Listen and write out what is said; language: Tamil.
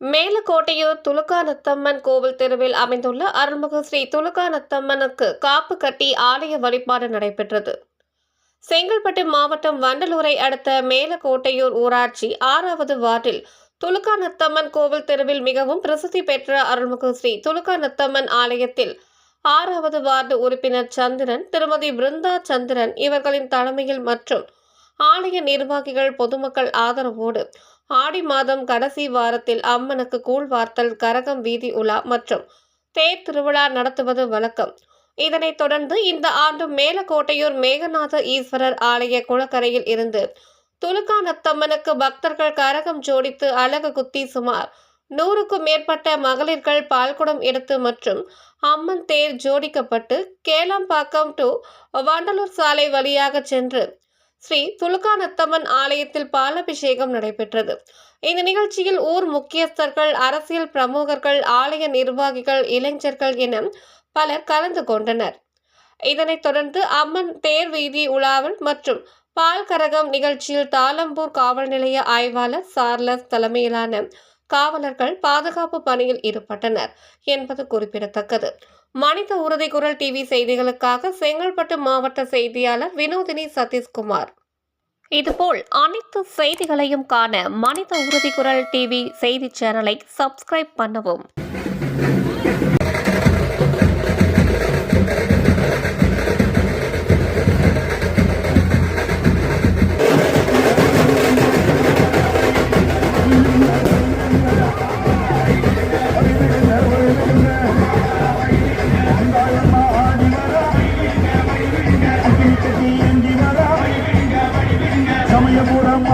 மேலக்கோட்டையூர் துலுக்கானத்தம்மன் கோவில் தெருவில் அமைந்துள்ள அருள்மிகு ஸ்ரீ துலுக்கானத்தம்மனுக்கு காப்பு கட்டி ஆலய வழிபாடு நடைபெற்றது. செங்கல்பட்டு மாவட்டம் வண்டலூரை அடுத்த மேலக்கோட்டையூர் ஊராட்சி ஆறாவது வார்டில் துலுக்கானத்தம்மன் கோவில் தெருவில் மிகவும் பிரசித்தி பெற்ற அருள்மிகு ஸ்ரீ துலுக்கானத்தம்மன் ஆலயத்தில் ஆறாவது வார்டு உறுப்பினர் சந்திரன் திருமதி பிருந்தா சந்திரன் இவர்களின் தலைமையில் மற்றும் ஆலய நிர்வாகிகள் பொதுமக்கள் ஆதரவோடு ஆடி மாதம் கடைசி வாரத்தில் அம்மனுக்கு கூழ் வார்த்தல் கரகம் வீதி உலா மற்றும் தேர் திருவிழா நடத்துவது வழக்கம். இதனைத் தொடர்ந்து இந்த ஆண்டு மேலக்கோட்டையூர் மேகநாத ஈஸ்வரர் ஆலய குளக்கரையில் இருந்து துலுக்கானத்தம்மனுக்கு பக்தர்கள் கரகம் ஜோடித்து அழகு குத்தி சுமார் நூறுக்கும் மேற்பட்ட மகளிர்கள் பால்குடம் எடுத்து மற்றும் அம்மன் தேர் ஜோடிக்கப்பட்டு கேளம்பாக்கம் டு வண்டலூர் சாலை வழியாக சென்று ஸ்ரீ துலுக்கானத்தம்மன் ஆலயத்தில் பாலபிஷேகம் நடைபெற்றது. இந்த நிகழ்ச்சியில் ஊர் முக்கியஸ்தர்கள் அரசியல் பிரமுகர்கள் ஆலய நிர்வாகிகள் இளைஞர்கள் என பலர் கலந்து கொண்டனர். இதனைத் தொடர்ந்து அம்மன் தேர் வீதி உலாவல் மற்றும் பால் கரகம் நிகழ்ச்சியில் தாளம்பூர் காவல் நிலைய ஆய்வாளர் சார்லஸ் தலைமையிலான காவலர்கள் பாதுகாப்பு பணியில் ஈடுபட்டனர் என்பது குறிப்பிடத்தக்கது. மனித உறுதி குரல் டிவி செய்திகளுக்காக செங்கல்பட்டு மாவட்ட செய்தியாளர் வினோதினி சதீஷ்குமார். இதுபோல் அனைத்து செய்திகளையும் காண மனித உறுதி குரல் டிவி செய்தி சேனலை சப்ஸ்கிரைப் பண்ணவும்.